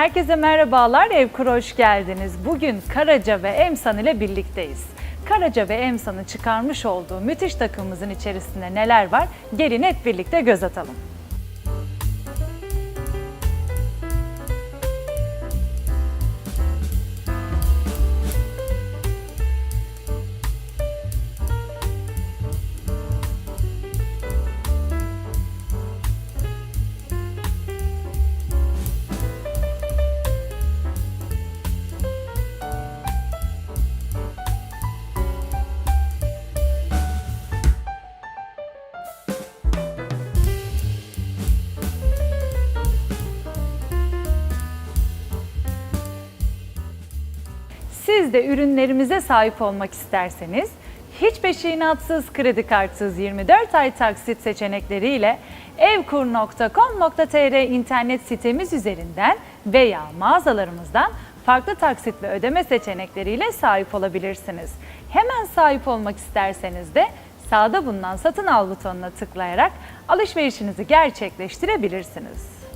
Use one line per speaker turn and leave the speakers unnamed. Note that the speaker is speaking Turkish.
Herkese merhabalar, Evkur'a hoş geldiniz. Bugün Karaca ve Emsan ile birlikteyiz. Karaca ve Emsan'ın çıkarmış olduğu müthiş takımımızın içerisinde neler var? Gelin hep birlikte göz atalım. Siz de ürünlerimize sahip olmak isterseniz hiç peşinatsız, kredi kartsız 24 ay taksit seçenekleriyle evkur.com.tr internet sitemiz üzerinden veya mağazalarımızdan farklı taksit ve ödeme seçenekleriyle sahip olabilirsiniz. Hemen sahip olmak isterseniz de sağda bulunan satın al butonuna tıklayarak alışverişinizi gerçekleştirebilirsiniz.